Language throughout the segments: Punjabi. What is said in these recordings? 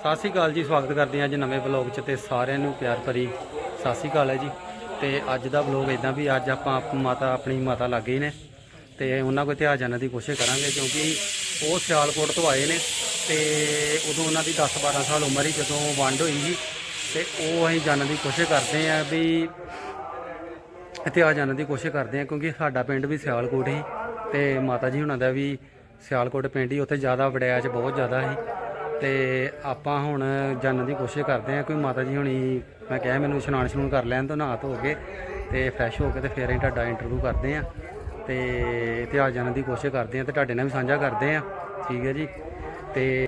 ਸਤਿ ਸ਼੍ਰੀ ਅਕਾਲ ਜੀ, ਸਵਾਗਤ ਕਰਦੇ ਹਾਂ ਅੱਜ ਨਵੇਂ ਵਲੌਗ 'ਚ ਤੇ ਸਾਰਿਆਂ ਨੂੰ ਪਿਆਰ ਭਰੀ ਸਤਿ ਸ਼੍ਰੀ ਅਕਾਲ ਹੈ ਜੀ। ਤੇ ਅੱਜ ਦਾ ਵਲੌਗ ਇਦਾਂ ਵੀ ਅੱਜ ਆਪਾਂ ਆਪ- ਮਾਤਾ, ਆਪਣੀ ਮਾਤਾ ਲੱਗੇ ਹੀ ਨੇ ਤੇ ਉਹਨਾਂ ਕੋਲ ਇਤਿਹਾਸ ਜਾਣਨ ਦੀ ਕੋਸ਼ਿਸ਼ ਕਰਾਂਗੇ ਕਿਉਂਕਿ ਉਹ ਸਿਆਲਕੋਟ ਤੋਂ ਆਏ ਨੇ ਤੇ ਉਦੋਂ ਉਹਨਾਂ ਦੀ 10 12 ਸਾਲ ਉਮਰ ਹੀ ਜਦੋਂ ਵੰਡ ਹੋਈ ਸੀ ਤੇ ਉਹ ਅਸੀਂ ਜਾਣਨ ਦੀ ਕੋਸ਼ਿਸ਼ ਕਰਦੇ ਹਾਂ ਵੀ ਇਤਿਹਾਸ ਜਾਣਨ ਦੀ ਕੋਸ਼ਿਸ਼ ਕਰਦੇ ਹਾਂ ਕਿਉਂਕਿ ਸਾਡਾ ਪਿੰਡ ਵੀ ਸਿਆਲਕੋਟ ਹੀ ਤੇ ਮਾਤਾ ਜੀ ਹੁਣਾਂ ਦਾ ਵੀ ਸਿਆਲਕੋਟ ਪਿੰਡ ਹੀ ਉੱਥੇ ਜ਼ਿਆਦਾ ਵੜਿਆ ਬਹੁਤ ਜ਼ਿਆਦਾ ਸੀ। ਤੇ ਆਪਾਂ ਹੁਣ ਜਾਣਨ ਦੀ ਕੋਸ਼ਿਸ਼ ਕਰਦੇ ਹਾਂ, ਕੋਈ ਮਾਤਾ ਜੀ ਹੁਣੀ ਮੈਂ ਕਿਹਾ ਮੈਨੂੰ ਇਸ਼ਨਾਨ ਇਸ਼ਨੂਨ ਕਰ ਲੈਣ ਤੋਂ ਨਹਾ ਧੋ ਕੇ ਤੇ ਫਰੈਸ਼ ਹੋ ਕੇ ਤੇ ਫਿਰ ਅਸੀਂ ਤੁਹਾਡਾ ਇੰਟਰਵਿਊ ਕਰਦੇ ਹਾਂ ਤੇ ਇਤਿਹਾਸ ਜਾਣਨ ਦੀ ਕੋਸ਼ਿਸ਼ ਕਰਦੇ ਹਾਂ ਤੇ ਤੁਹਾਡੇ ਨਾਲ ਵੀ ਸਾਂਝਾ ਕਰਦੇ ਹਾਂ। ਠੀਕ ਹੈ ਜੀ। ਤੇ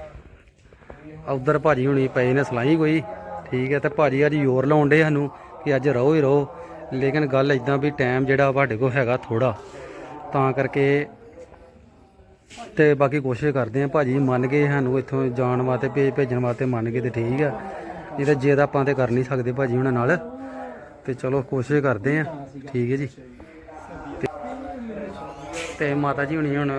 ਉਧਰ ਭਾਜੀ ਹੁਣੀ ਪਏ ਨੇ ਸਲਾਈ ਕੋਈ। ਠੀਕ ਹੈ ਤੇ ਭਾਜੀ ਅੱਜ ਜ਼ੋਰ ਲਾਉਣ ਡੇ ਸਾਨੂੰ ਕਿ ਅੱਜ ਰਹੋ ਹੀ ਰਹੋ। ਲੇਕਿਨ ਗੱਲ ਇਦਾਂ ਵੀ ਟਾਈਮ ਜਿਹੜਾ ਤੁਹਾਡੇ ਕੋਲ ਹੈਗਾ ਥੋੜਾ ਤਾਂ ਕਰਕੇ ਤੇ ਬਾਕੀ ਕੋਸ਼ਿਸ਼ ਕਰਦੇ ਆ ਭਾਜੀ ਮੰਨ ਗਏ ਸਾਨੂੰ ਇੱਥੋਂ ਜਾਣ ਵਾਸਤੇ ਭੇਜ ਭੇਜਣ ਵਾਸਤੇ ਮੰਨ ਗਏ ਤੇ ਠੀਕ ਆ। ਨਹੀਂ ਤਾਂ ਜੇ ਤਾਂ ਆਪਾਂ ਤੇ ਕਰ ਨਹੀਂ ਸਕਦੇ ਭਾਜੀ ਉਹਨਾਂ ਨਾਲ ਤੇ ਚਲੋ ਕੋਸ਼ਿਸ਼ ਕਰਦੇ ਆ ਠੀਕ ਹੈ ਜੀ। ਤੇ- ਮਾਤਾ ਜੀ ਹੁਣੀ ਹੁਣ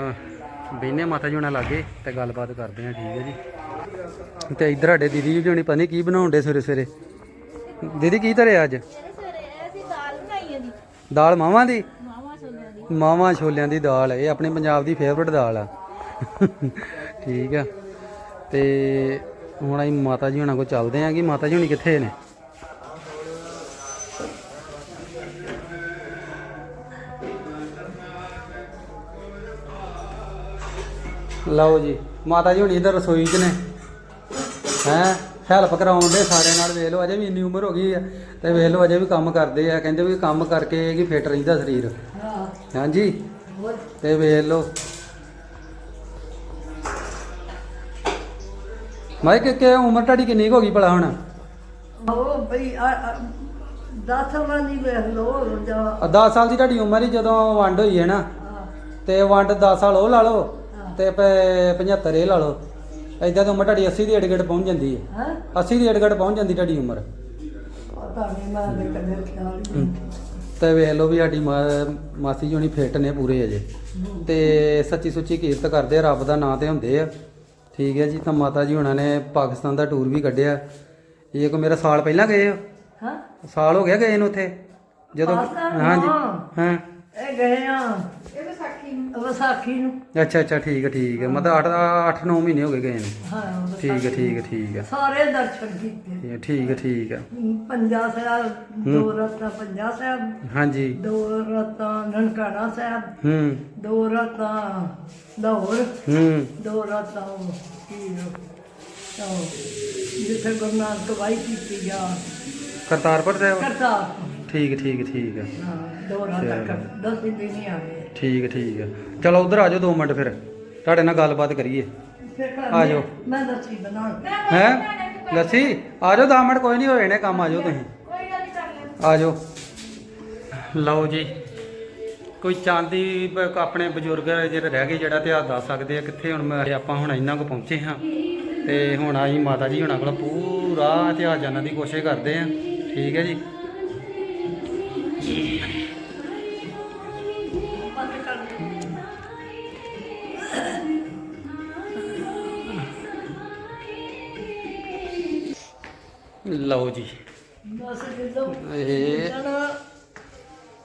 ਬਹਿਨੇ ਮਾਤਾ ਜੀ ਹੁਣਾਂ ਲਾਗੇ ਤੇ ਗੱਲਬਾਤ ਕਰਦੇ ਆ ਠੀਕ ਹੈ ਜੀ। ਤੇ ਇੱਧਰ ਸਾਡੇ ਦੀਦੀ ਜੀ ਹੁਣੀ ਪਤਾ ਨਹੀਂ ਕੀ ਬਣਾਉਣ ਦੇ ਸਵੇਰੇ ਸਵੇਰੇ। ਦੀਦੀ ਕੀ ਧਰਿਆ ਅੱਜ? ਅਸੀਂ ਦਾਲ ਬਣਾਈ ਆ ਦੀ ਦਾਲ ਮਾਵਾਂ ਦੀ? ਮਾਵਾ ਛੋਲਿਆਂ ਦੀ ਦਾਲ ਇਹ ਆਪਣੇ ਪੰਜਾਬ ਦੀ ਫੇਵਰਟ ਦਾਲ ਆ। ਠੀਕ ਆ। ਤੇ ਹੁਣ ਅਸੀਂ ਮਾਤਾ ਜੀ ਹੁਣਾਂ ਕੋਲ ਚੱਲਦੇ ਆਂ ਕਿ ਮਾਤਾ ਜੀ ਹੁਣੀ ਕਿੱਥੇ ਨੇ? ਲਓ ਜੀ, ਮਾਤਾ ਜੀ ਹੁਣੀ ਇਧਰ ਰਸੋਈ 'ਚ ਨੇ। ਹੈਂ ਹੈਲਪ ਕਰਾਉਣ ਦੇ ਸਾਰੇ ਨਾਲ, ਵੇਖ ਲਓ, ਅਜੇ ਵੀ ਇੰਨੀ ਉਮਰ ਹੋ ਗਈ ਆ, ਤੇ ਵੇਖ ਲਓ, ਅਜੇ ਵੀ ਕੰਮ ਕਰਦੇ ਆ, ਕਹਿੰਦੇ ਵੀ ਕੰਮ ਕਰਕੇ ਕੀ ਫਿੱਟ ਰਹਿੰਦਾ ਸਰੀਰ। ਹਾਂਜੀ। ਤੇ ਵੇਖ ਲਓ। ਮੈਂ ਕਿ ਉਮਰ ਤੁਹਾਡੀ ਕਿੰਨੀ ਕੁ ਹੋ ਗਈ ਭਲਾ ਹੁਣ? ਉਹ ਬਈ 10 ਸਾਲਾਂ ਦੀ ਵੇਖ ਲੋ ਜਾਂ 10 ਸਾਲ ਦੀ ਤੁਹਾਡੀ ਉਮਰ ਹੀ ਜਦੋਂ ਵੰਡ ਹੋਈ ਹੈ ਨਾ ਤੇ ਵੰਡ 10 ਸਾਲ ਉਹ ਲਾ ਲਓ ਤੇ ਪ- 75 ਇਹ ਲਾ ਲਓ। ਏਦਾਂ ਦੀ ਉਮਰ ਤੁਹਾਡੀ 80 ਦੀ ਅੜਗੜ ਪਹੁੰਚ ਜਾਂਦੀ ਹੈ। ਹੈ? 80 ਦੀ ਅੜਗੜ ਪਹੁੰਚ ਜਾਂਦੀ ਤੁਹਾਡੀ ਉਮਰ। ਪਤਾ ਨਹੀਂ ਮੈਂ ਦੇ ਕਦੇ ਖਿਆਲ ਹੀ। ਨਹੀਂ। ਤੇ ਵੇਖ ਲਓ ਵੀ ਸਾਡੀ ਮਾ- ਮਾਸੀ ਜੀ ਹੁਣੀ ਫਿੱਟ ਨੇ ਪੂਰੇ ਅਜੇ ਤੇ ਸੱਚੀ ਸੁੱਚੀ ਕੀਰਤ ਕਰਦੇ ਆ ਰੱਬ ਦਾ ਨਾਂ ਤੇ ਹੁੰਦੇ ਆ। ਠੀਕ ਹੈ ਜੀ ਤਾਂ ਮਾਤਾ ਜੀ ਹੁਣਾਂ ਨੇ ਪਾਕਿਸਤਾਨ ਦਾ ਟੂਰ ਵੀ ਕੱਢਿਆ। ਇਹ ਕੋ ਮੇਰਾ ਸਾਲ ਪਹਿਲਾਂ ਗਏ ਆ। ਹਾਂ। ਸਾਲ ਹੋ ਗਿਆ ਗਏ ਨੂੰ ਉੱਥੇ। ਜਦੋਂ ਪਾਕਿਸਤਾਨ? ਹਾਂਜੀ। ਹਾਂ। ਹਾਂ। ਇਹ ਗਏ ਆ। ਵਿਸਾਖੀ ਨੂੰ। ਅੱਛਾ ਅੱਛਾ ਠੀਕ ਹੈ ਠੀਕ ਹੈ ਮਤਲਬ 8 8 9 ਮਹੀਨੇ ਹੋ ਗਏ ਗਏ ਨੂੰ। ਹਾਂ ਠੀਕ ਹੈ ਠੀਕ ਹੈ ਠੀਕ ਹੈ ਸਾਰੇ ਦਰਸ਼ਨ ਕੀਤੇ। ਠੀਕ ਹੈ, ਠੀਕ ਹੈ ਠੀਕ ਹੈ ਪੰਜਾ ਸਾਹਿਬ ਦੋ ਰਤਾਂ ਪੰਜਾ ਸਾਹਿਬ। ਹਾਂਜੀ। ਦੋ ਰਤਾਂ ਨਨਕਾਣਾ ਸਾਹਿਬ। ਹੂੰ। ਦੋ ਰਤਾਂ ਲਾਹੌਰ। ਹੂੰ। ਦੋ ਰਾਤਾਂ ਕੀ ਜਿੱਥੇ ਗੁਰੂ ਨਾਨਕ ਵਾਈ ਕੀਤੀ ਜਾ ਕਰਤਾਰਪੁਰ ਸਾਹਿਬ। ਕਰਤਾ ਠੀਕ ਠੀਕ ਹੈ, ਠੀਕ। ਹੈ ਹਾਂ ਦੋ ਰਾਤਾਂ ਕਰ ਦਸ ਦਿਨ ਹੀ ਆਏ ਠੀਕ ਠੀਕ। ਹੈ ਚਲੋ ਉਧਰ ਆ ਜਾਓ 2 ਮਿੰਟ ਫਿਰ। ਤੁਹਾਡੇ ਨਾਲ ਗੱਲਬਾਤ ਕਰੀਏ। ਆ ਜਾਓ। ਮੈਂ ਦੱਸੀ ਬਣਾ ਹੈ? ਲੱਸੀ? ਆ ਜਾਓ 10 ਮਿੰਟ ਕੋਈ ਨਹੀਂ ਹੋਏ ਨੇ ਕੰਮ ਆ ਜਾਓ ਤੁਸੀਂ। ਕੋਈ ਗੱਲ ਨਹੀਂ ਕਰ ਲੈ ਆ ਜਾਓ। ਲਓ ਜੀ ਕੋਈ ਚਾਂਦੀ ਆਪਣੇ ਬਜ਼ੁਰਗ ਜਿਹੜੇ ਰਹਿ ਗਏ ਜਿਹੜਾ ਇਤਿਹਾਸ ਦੱਸ ਸਕਦੇ ਆ ਕਿੱਥੇ ਹੁਣ ਮੈਂ- ਆਪਾਂ ਹੁਣ ਇੰਨਾ ਕੁ ਪਹੁੰਚੇ ਹਾਂ। ਤੇ ਹੁਣ ਆਈ ਮਾਤਾ ਜੀ ਹੁਣਾਂ ਕੋਲ ਪੂਰਾ ਇਤਿਹਾਸ ਜਾਣਨ ਦੀ ਕੋਸ਼ਿਸ਼ ਕਰਦੇ ਆ। ਠੀਕ ਹੈ ਜੀ। ਲਓ ਜੀ। ਬਸ ਜਦੋਂ ਇਹ ਜਣਾ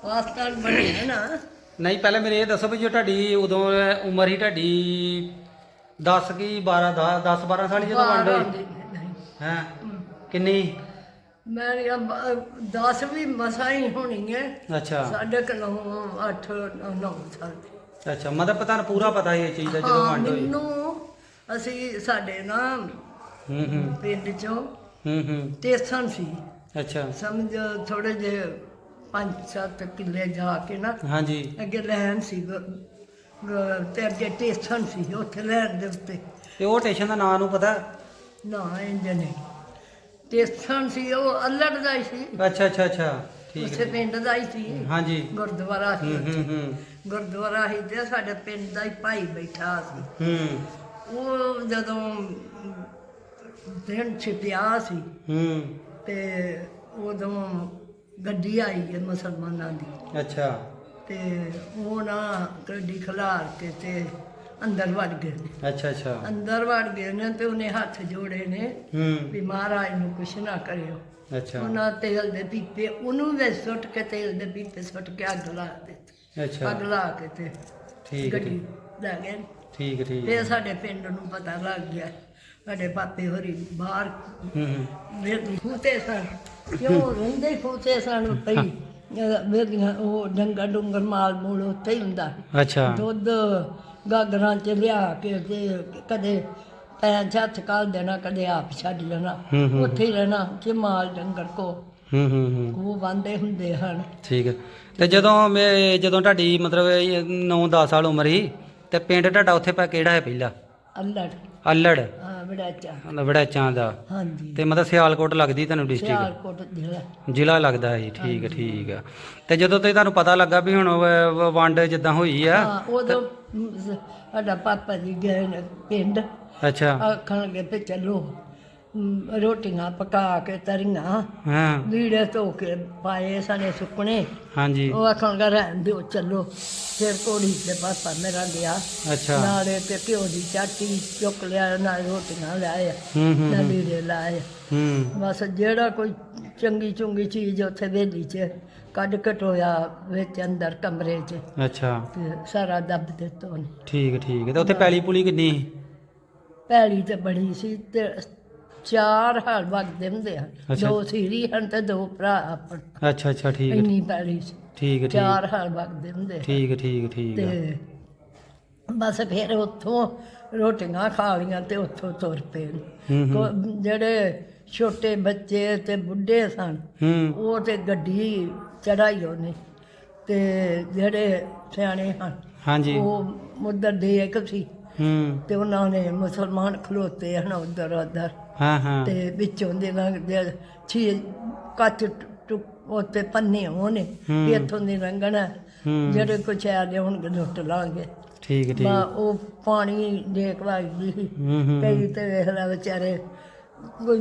ਪਾਸਟਰ ਬਣੇ ਹੈ ਨਾ। ਨਹੀਂ ਪਹਿਲਾਂ ਮੇਰੇ ਇਹ ਦੱਸੋ ਵੀ ਜੋ ਤੁਹਾਡੀ ਉਦੋਂ ਉਮਰ ਹੀ ਤੁਹਾਡੀ 10 ਕੀ 12 10 12 ਸਾਲ ਜਦੋਂ ਵੰਡ ਹੋਈ। ਹਾਂ? ਕਿੰਨੀ? ਮੇਰੀਆਂ 10 ਵੀ ਮਸਾਂ ਹੀ ਹੋਣੀ ਹੈ ਅੱਛਾ ਸਾਡੇ ਕੋਲੋਂ 8 9 ਸਾਲ ਦੀ। ਅੱਛਾ ਮਤਲਬ ਪਤਾ ਪੂਰਾ ਪਤਾ ਇਹ ਚੀਜ਼ ਦਾ ਜਦੋਂ ਹਾਂ ਵੰਡ ਹੋਈ। ਮੈਨੂੰ ਅਸੀਂ ਸਾਡੇ ਨਾ ਹੂੰ ਹੂੰ। ਪਿੰਡ ਚੋਂ ਹੂੰ ਹੂੰ। ਸਟੇਸ਼ਨ ਸੀ। ਅੱਛਾ। ਸਮਝ ਥੋੜੇ ਜਿਹੇ ਪੰਜ ਸੱਤ ਕਿੱਲੇ ਜਾ ਕੇ ਨਾ ਹਾਂਜੀ। ਅੱਗੇ ਲੈਣ ਸੀ ਗ- ਗ- ਤੇ ਅੱਗੇ ਸਟੇਸ਼ਨ ਸੀ ਉੱਥੇ ਲੈਣ ਦੇ ਉੱਤੇ। ਤੇ ਉਹ ਸਟੇਸ਼ਨ ਦਾ ਨਾਂ ਨੂੰ ਪਤਾ? ਨਾ ਇੰਜ ਨਹੀਂ। ਸਟੇਸ਼ਨ ਸੀ ਉਹ ਅੱਲੜ ਦਾ ਹੀ ਸੀ। ਅੱਛਾ ਅੱਛਾ ਅੱਛਾ। ਠੀਕ ਉਸੇ ਹੈ। ਪਿੰਡ ਦਾ ਹੀ ਸੀ। ਹਾਂਜੀ। ਗੁਰਦੁਆਰਾ ਸੀ ਹੂੰ ਹੂੰ ਹੂੰ। ਗੁਰਦੁਆਰਾ ਸੀ ਤੇ ਸਾਡੇ ਪਿੰਡ ਦਾ ਹੀ ਭਾਈ ਬੈਠਾ ਸੀ। ਹੂੰ। ਉਹ ਜਦੋਂ ਦਿਨ ਛਿਪਿਆ ਸੀ ਹੂੰ। ਤੇ ਉਦੋਂ ਗੱਡੀ ਆਈ ਹੈ ਮੁਸਲਮਾਨਾਂ ਦੀ। ਅੱਛਾ। ਤੇ ਉਹ ਨਾ ਗੱਡੀ ਖਲਾਰ ਕੇ ਤੇ ਅੰਦਰ ਵੜ ਗਏ ਨੇ। ਅੱਛਾ ਅੱਛਾ। ਅੰਦਰ ਵੜ ਗਏ ਨੇ ਤੇ ਉਹਨੇ ਹੱਥ ਜੋੜੇ ਨੇ ਹੂੰ। ਵੀ ਮਹਾਰਾਜ ਨੂੰ ਕੁਛ ਨਾ ਕਰਿਓ। ਅੱਛਾ। ਉਹਨਾਂ ਤੇਲ ਦੇ ਪੀਪੇ ਉਹਨੂੰ ਵੀ ਸੁੱਟ ਕੇ ਤੇਲ ਦੇ ਪੀਪੇ ਸੁੱਟ ਕੇ ਅੱਗ ਲਾ ਦਿੱਤੀ। ਅੱਛਾ। ਅੱਗ ਲਾ ਕੇ ਤੇ ਠੀਕ ਹੈ, ਗੱਡੀ ਲੈ ਗਏ ਠੀਕ ਹੈ, ਠੀਕ। ਹੈ। ਸਾਡੇ ਪਿੰਡ ਨੂੰ ਪਤਾ ਲੱਗ ਗਿਆ। ਸਾਡੇ ਪਾਪੇ ਹੋਰੀ ਬਾਹਰ। ਹੂੰ ਹੂੰ। ਵੇਦੀ ਖੂਤੇ ਸਨ। ਕਿਉਂ ਰਹਿੰਦੇ ਖੂਤੇ ਸਨ ਪਈ ਉਹ ਡੰਗਰ ਡੁੰਗਰ ਮਾਲ ਮੂਲ ਉੱਥੇ ਹੀ ਹੁੰਦਾ। ਅੱਛਾ। ਦੁੱਧ ਗਾਗਰਾਂ ਚ ਲਿਆ ਕੇ ਤੇ ਕਦੇ ਪੈਰਾਂ 'ਚ ਹੱਥ ਕੱਲ ਦੇਣਾ ਕਦੇ ਆਪ ਛੱਡ ਲੈਣਾ। ਹੂੰ, ਹੂੰ। ਉੱਥੇ ਹੀ ਰਹਿਣਾ ਕਿ ਮਾਲ ਡੰਗਰ ਕੋ। ਹੂੰ ਹੂੰ ਹੂੰ। ਉਹ ਬੰਦੇ ਹੁੰਦੇ ਹਨ। ਠੀਕ ਹੈ। ਤੇ ਜਦੋਂ ਮੈਂ ਜਦੋਂ ਤੁਹਾਡੀ ਮਤਲਬ 9-10 ਸਾਲ ਉਮਰ ਸੀ ਤੇ ਪਿੰਡ ਤੁਹਾਡਾ ਉੱਥੇ ਪਾ ਕਿਹੜਾ ਹੈ ਪਹਿਲਾ? ਅੱਲੜ। ਅੱਲੜ? ਹਾਂ ਬੜਾ ਚਾ ਵੜੈਚਾਂ ਦਾ। ਹਾਂਜੀ। ਤੇ ਮਤਲਬ ਸਿਆਲਕੋਟ ਲੱਗਦੀ ਤੁਹਾਨੂੰ ਡਿਸਟ੍ਰਿਕਟ ਸਿਆਲਕੋਟ ਜ਼ਿਲ੍ਹਾ। ਜ਼ਿਲ੍ਹਾ ਲੱਗਦਾ ਹੈ ਜੀ ਠੀਕ ਹੈ ਠੀਕ ਹੈ। ਤੇ ਜਦੋਂ ਤੇ ਤੁਹਾਨੂੰ ਪਤਾ ਲੱਗਾ ਵੀ ਹੁਣ ਵ- ਵ- ਵੰਡ ਜਿੱਦਾਂ ਹੋਈ ਆ ਹਾਂ ਉਦੋਂ ਮ, ਸਾਡਾ ਪਾਪਾ ਜੀ ਗਏ ਨੇ ਪਿੰਡ। ਅੱਛਾ। ਆਖਣ ਲੱਗੇ ਤੇ ਚੱਲੋ। ਰੋਟੀਆਂ ਪਕਾ ਕੇ ਤਰੀਆਂ ਹਾਂ। ਲੀੜੇ ਧੋ ਕੇ ਪਾਏ ਸਾਡੇ ਸੁੱਕਣੇ। ਹਾਂਜੀ। ਉਹ ਆਖਣ ਲੱਗਾ ਰਹਿਣ ਦਿਓ ਚੱਲੋ। ਫਿਰ ਕੋੜੀ ਤੇ ਪਾਪਾ ਮੇਰਾ ਗਿਆ। ਅੱਛਾ। ਨਾਲੇ ਤੇ ਘਿਓ ਦੀ ਚਾਟੀ ਚੁੱਕ ਲਿਆ ਨਾਲ ਰੋਟੀਆਂ ਲਾਏ ਹੂੰ ਹੂੰ ਨਾਲ ਲੀੜੇ ਲਾਏ। ਹੂੰ। ਬਸ ਜਿਹੜਾ ਕੋਈ ਚੰਗੀ ਚੁੰਗੀ ਚੀਜ਼ ਉੱਥੇ ਵੇਲੀ 'ਚ ਕੱਢ ਕਟੋਇਆ ਵਿੱਚ ਅੰਦਰ ਕਮਰੇ 'ਚ ਅੱਛਾ। ਤੇ ਸਾਰਾ ਦੱਬ ਦਿੱਤਾ ਠੀਕ ਠੀਕ। ਤੇ ਉੱਥੇ ਪੈਲੀ ਪੁਲੀ ਕਿੰਨੀ? ਪੈਲੀ ਤੇ ਬੜੀ ਸੀ ਤੇ ਚਾਰ ਹਾਲ ਵਗਦੇ ਹੁੰਦੇ ਆ ਅੱਛਾ। ਦੋ ਸੀਰੀ ਹਨ ਤੇ ਦੋ ਭਰਾ ਆਪਣ। ਅੱਛਾ ਅੱਛਾ ਠੀਕ ਹੈ। ਇੰਨੀ ਪੈਲੀ ਸੀ। ਠੀਕ ਹੈ ਠੀਕ ਚਾਰ ਹਾਲ ਵਗਦੇ ਹੁੰਦੇ ਠੀਕ ਹੈ, ਠੀਕ ਹੈ, ਠੀਕ ਹੈ। ਤੇ ਬਸ ਫਿਰ ਉੱਥੋਂ ਰੋਟੀਆਂ ਖਾ ਲਈਆਂ ਤੇ ਉੱਥੋਂ ਤੁਰ ਪਏ ਹੂੰ ਹੂੰ। ਕੋ- ਜਿਹੜੇ ਛੋਟੇ ਬੱਚੇ ਤੇ ਬੁੱਢੇ ਸਨ ਹੂੰ। ਉਹ ਤੇ ਗੱਡੀ ਚੜਾਈ ਉਹਨੇ। ਤੇ ਜਿਹੜੇ ਸਿਆਣੇ ਹਨ ਹਾਂਜੀ। ਉਹ ਉਧਰ ਦੇ ਇੱਕ ਸੀ। ਹੂੰ। ਤੇ ਉਹਨਾਂ ਨੇ ਮੁਸਲਮਾਨ ਖਲੋਤੇ ਹਨ ਉਧਰ ਉਧਰ ਹਾਂ ਹਾਂ। ਤੇ ਵਿੱਚੋਂ ਦੇ ਲੰਘਦੇ ਛੀ ਕੱਚ ਉੱਤੇ ਪੰਨੇ ਹੋਣੇ। ਵੀ ਇੱਥੋਂ ਦੀ ਹੂੰ। ਜਿਹੜੇ ਕੁਛ ਆ ਜੇ ਹੁਣ ਲੁੱਟ ਲਾਂਗੇ। ਠੀਕ ਠੀਕ। ਬਾ। ਉਹ ਪਾਣੀ ਦੇਖ ਹੂੰ ਕਈ ਤੇ ਵੇਖ ਲੈ ਵਿਚਾਰੇ ਕੋਈ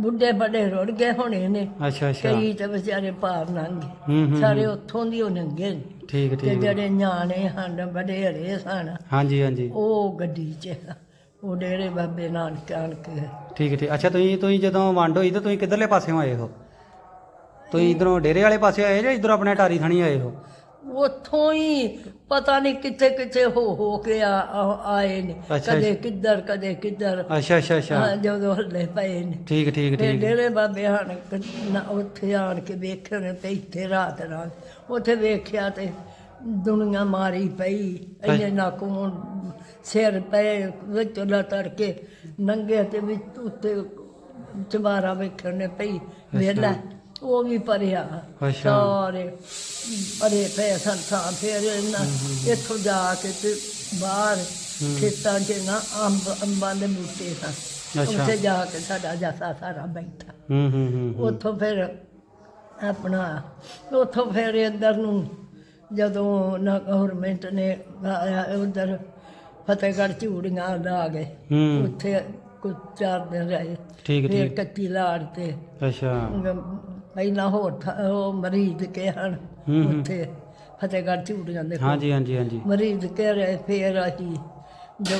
ਬੁੱਢੇ ਬੜੇ ਰੁੜ ਗਏ ਹੋਣੇ ਨੇ। ਅੱਛਾ ਅੱਛਾ। ਕਈ ਤੇ ਵਿਚਾਰੇ ਪਾਰ ਲੰਘ। ਗਏ ਹੂੰ ਸਾਰੇ ਉੱਥੋਂ ਦੀ ਉਹ ਲੰਘੇ। ਠੀਕ ਤੇ ਠੀਕ। ਹੈ। ਜਿਹੜੇ ਨਿਆਣੇ ਹਨ ਬੜੇ ਹਰੇ ਸਨ ਹਾਂਜੀ ਹਾਂਜੀ। ਉਹ ਗੱਡੀ 'ਚ ਉਹ ਡੇਰੇ ਬਾਬੇ ਨਾਨਕ ਆਣ ਕੇ। ਠੀਕ ਹੈ ਠੀਕ ਅੱਛਾ ਤੁਸੀਂ ਤੁਸੀਂ ਜਦੋਂ ਵੰਡ ਹੋਈ ਤਾਂ ਤੁਸੀਂ ਕਿੱਧਰਲੇ ਪਾਸਿਓਂ ਆਏ ਹੋ? ਤੁਸੀਂ ਇਧਰੋਂ ਡੇਰੇ ਵਾਲੇ ਪਾਸੇ ਆਏ ਜਾਂ ਇਧਰੋਂ ਆਪਣੇ ਟਾਰੀ ਥਾਣੀ ਆਏ ਹੋ? ਉੱਥੋਂ ਹੀ ਪਤਾ ਨਹੀਂ ਕਿੱਥੇ ਕਿੱਥੇ ਹੋ ਹੋ ਕੇ ਆ- ਆ- ਆਏ ਨੇ। ਅੱਛਾ, ਕਦੇ। ਕਿੱਧਰ ਕਦੇ ਕਿੱਧਰ। ਅੱਛਾ ਅੱਛਾ ਅੱਛਾ। ਹਾਂ, ਜਦੋਂ ਹੱਲੇ ਪਏ ਨੇ। ਠੀਕ ਠੀਕ ਠੀਕ। ਡੇਰੇ ਬਾਬੇ ਹਣ ਉੱਥੇ ਆਣ ਕੇ ਵੇਖੇ ਨੇ ਤੇ ਇੱਥੇ ਰਾਤ ਰਾਤ ਉੱਥੇ ਵੇਖਿਆ ਤੇ ਦੁਨੀਆ ਮਾਰੀ ਪਈ। ਇੰਨੇ ਨਾਕੋਂ ਸਿਰ ਪਏ ਵਿੱਚ ਲਤੜ ਕੇ ਨੰਗੇ ਤੇ ਵਿੱਚ ਉੱਤੇ ਚਵਾਰਾ ਵੇਖਣ ਨੇ ਪਈ ਵੇਲਾ ਉਹ ਵੀ ਭਰਿਆ। ਸਾਰੇ ਭਰੇ ਪਏ ਸਨ ਥਾਂ ਫਿਰ ਇਹਨਾਂ ਇੱਥੋਂ ਜਾ ਕੇ ਤੇ ਬਾਹਰ ਖੇਤਾਂ 'ਚ ਨਾ ਅੰਬ ਅੰਬਾਂ ਦੇ ਬੂਟੇ ਸਨ। ਉੱਥੇ ਜਾ ਕੇ ਸਾਡਾ ਜਾਸਾ ਸਾਰਾ ਬੈਠਾ ਹੂੰ ਹੂੰ। ਉੱਥੋਂ ਫਿਰ ਆਪਣਾ ਉੱਥੋਂ ਫਿਰ ਇੱਧਰ ਨੂੰ ਜਦੋਂ ਨਾ ਗਵਰਨਮੈਂਟ ਨੇ ਉਧਰ ਫਤਿਹਗੜ੍ਹ ਝੂੜੀਆਂ ਲਾ ਗਏ ਹੂੰ। ਉੱਥੇ ਕੁਝ ਚਾਰ ਦਿਨ ਰਹੇ। ਠੀਕ ਫਿਰ ਠੀਕ। ਕੱਚੀ ਲਾੜ ਤੇ ਅੱਛਾ। ਪਹਿਲਾਂ ਹੋਰ ਥਾਂ- ਉਹ ਮਰੀਜ਼ ਕੇ ਹਨ ਹੂੰ, ਹੂੰ। ਉੱਥੇ ਫਤਿਹਗੜ੍ਹ ਝੂੜੀਆਂ ਦੇ ਕੋਲ। ਹਾਂਜੀ ਹਾਂਜੀ ਹਾਂਜੀ। ਮਰੀਜ਼ ਕੇ ਰਹੇ ਫਿਰ ਅਸੀਂ ਜੋ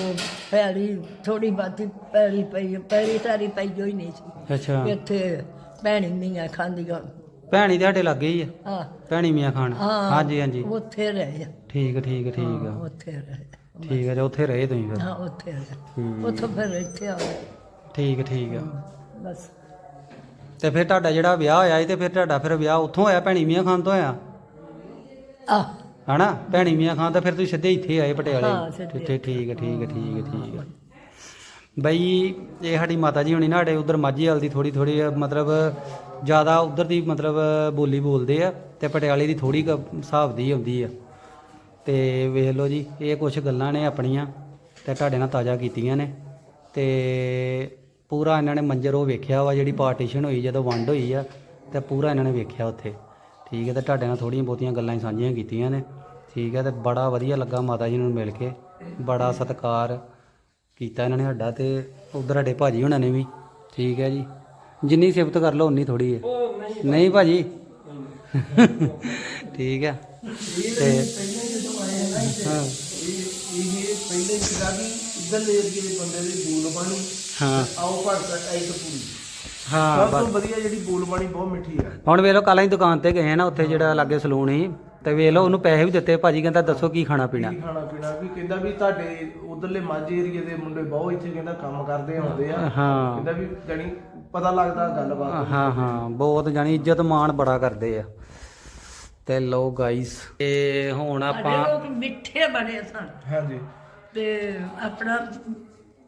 ਪੈਲੀ ਥੋੜੀ ਬਾਤੀ ਪੈਲੀ ਪਈ ਪੈਲੀ ਸਾਰੀ ਪਈ ਹੋਈ ਨਹੀਂ ਸੀ। ਅੱਛਾ। ਇੱਥੇ ਭੈਣੀ ਮੀਆਂ ਖਾਂਦੀਆਂ। ਭੈਣੀ ਦੇ ਸਾਡੇ ਲੱਗੇ ਹੀ ਆ? ਹਾਂ। ਭੈਣੀ ਮੀਆਂ ਖਾਨ ਹਾਂ। ਹਾਂਜੀ ਹਾਂਜੀ। ਉੱਥੇ ਰਹੇ। ਆ। ਠੀਕ ਠੀਕ ਠੀਕ ਆ। ਉੱਥੇ ਰਹੇ। ਠੀਕ ਹੈ ਜੀ ਉੱਥੇ ਰਹੇ ਤੁਸੀਂ ਫਿਰ। ਹਾਂ ਉੱਥੇ ਹੂੰ। ਉੱਥੋਂ ਫਿਰ ਇੱਥੇ ਆ ਗਏ। ਠੀਕ ਹੈ, ਠੀਕ ਆ ਬਸ। ਤੇ ਫਿਰ ਤੁਹਾਡਾ ਜਿਹੜਾ ਵਿਆਹ ਹੋਇਆ ਸੀ ਤੇ ਫਿਰ ਤੁਹਾਡਾ ਫਿਰ ਵਿਆਹ ਉੱਥੋਂ ਹੋਇਆ ਭੈਣੀ ਮੀਆਂ ਖਾਨ ਤੋਂ ਹੋਇਆ? ਆ। ਹਨਾ? ਭੈਣੀ ਮੀਆਂ ਖਾਨ ਤਾਂ ਫਿਰ ਤੁਸੀਂ ਸਿੱਧੇ ਇੱਥੇ ਆਏ ਪਟਿਆਲੇ। ਸਿੱਧੇ। ਇੱਥੇ। ਠੀਕ ਹੈ ਠੀਕ ਹੈ ਠੀਕ ਹੈ ਠੀਕ ਹੈ। ਬਈ ਇਹ ਸਾਡੀ ਮਾਤਾ ਜੀ ਹੁਣੀ ਨਾ ਸਾਡੇ ਉਧਰ ਮਾਝੀ ਵਾਲ ਦੀ ਥੋੜੀ ਥੋੜੀ ਮਤਲਬ ਜ਼ਿਆਦਾ ਉਧਰ ਦੀ ਮਤਲਬ ਬੋਲੀ ਬੋਲਦੇ ਆ ਤੇ ਪਟਿਆਲੇ ਦੀ ਥੋੜੀ ਹਿਸਾਬ ਦੀ ਆਉਂਦੀ ਆ। ਤੇ ਵੇਖ ਲਓ ਜੀ ਇਹ ਕੁਝ ਗੱਲਾਂ ਨੇ ਆਪਣੀਆਂ ਤੇ ਤੁਹਾਡੇ ਨਾਲ ਤਾਜ਼ਾ ਕੀਤੀਆਂ ਨੇ ਤੇ ਪੂਰਾ ਇਹਨਾਂ ਨੇ ਮੰਜ਼ਰ ਉਹ ਵੇਖਿਆ ਵਾ ਜਿਹੜੀ ਪਾਰਟੀਸ਼ਨ ਹੋਈ ਜਦੋਂ ਵੰਡ ਹੋਈ ਆ ਤੇ ਪੂਰਾ ਇਹਨਾਂ ਨੇ ਵੇਖਿਆ ਉੱਥੇ। ਠੀਕ ਹੈ ਤੇ ਤੁਹਾਡੇ ਨਾਲ ਥੋੜੀਆਂ ਬਹੁਤੀਆਂ ਗੱਲਾਂ ਹੀ ਸਾਂਝੀਆਂ ਕੀਤੀਆਂ ਨੇ। ਠੀਕ ਹੈ ਤੇ ਬੜਾ ਵਧੀਆ ਲੱਗਾ ਮਾਤਾ ਜੀ ਨੂੰ ਮਿਲ ਕੇ ਬੜਾ ਸਤਿਕਾਰ ਕੀਤਾ ਇਹਨਾਂ ਨੇ ਸਾਡਾ ਤੇ ਉਧਰ ਸਾਡੇ ਭਾਜੀ ਹੁਣਾਂ ਨੇ ਵੀ। ਠੀਕ ਹੈ ਜੀ ਜਿੰਨੀ ਸਿਫਤ ਕਰ ਲਓ ਉਨੀ ਥੋੜੀ ਹੈ। ਨਹੀਂ। ਭਾਜੀ? ਠੀਕ ਹੈ ਤੇ ਹਾਂ ਇਹ ਪਹਿਲੇ ਸੀਗਾ ਵੀ ਇਧਰਲੇ ਏਰੀਏ ਦੇ ਬੰਦੇ ਦੀ ਬੋਲ ਬਾਣੀ ਹਾਂ। ਆਓ ਘਰ ਤੱਕ ਐਟ ਪੂਰੀ। ਹਾਂ ਸਭ ਬਸ। ਤੋਂ ਵਧੀਆ ਜਿਹੜੀ ਬੋਲ ਬਾਣੀ ਬਹੁਤ ਮਿੱਠੀ ਆ। ਹੁਣ ਵੇਖ ਲਓ ਕੱਲ ਅਸੀਂ ਦੁਕਾਨ ਤੇ ਗਏ ਨਾ ਉੱਥੇ ਜਿਹੜਾ ਲਾਗੇ ਸਲੂਨ ਸੀ ਤੇ ਵੇਖ ਲਓ ਉਹਨੂੰ ਪੈਸੇ ਵੀ ਦਿੱਤੇ ਭਾਜੀ ਕਹਿੰਦਾ ਦੱਸੋ ਕੀ ਖਾਣਾ ਪੀਣਾ। ਕੀ ਖਾਣਾ ਪੀਣਾ? ਵੀ ਕਹਿੰਦਾ ਵੀ ਤੁਹਾਡੇ ਉਧਰਲੇ ਮਾਝੇ ਏਰੀਏ ਦੇ ਮੁੰਡੇ ਬਹੁਤ ਇੱਥੇ ਕਹਿੰਦਾ ਕੰਮ ਕਰਦੇ ਆਉਂਦੇ ਆ। ਹਾਂ। ਕਹਿੰਦਾ ਵੀ ਜਾਣੀ ਪਤਾ ਲੱਗਦਾ ਗੱਲਬਾਤ। ਹਾਂ ਹਾਂ। ਬਹੁਤ ਜਾਨੀ ਇੱਜ਼ਤ ਮਾਣ ਬੜਾ ਕਰਦੇ ਆ। ਤੇ ਲੋ ਗਾਈਸ ਤੇ ਹੁਣ ਸਾਡੇ ਆਪਾਂ ਲੋਕ ਮਿੱਠੇ ਬੜੇ ਸਨ। ਹਾਂਜੀ। ਤੇ ਆਪਣਾ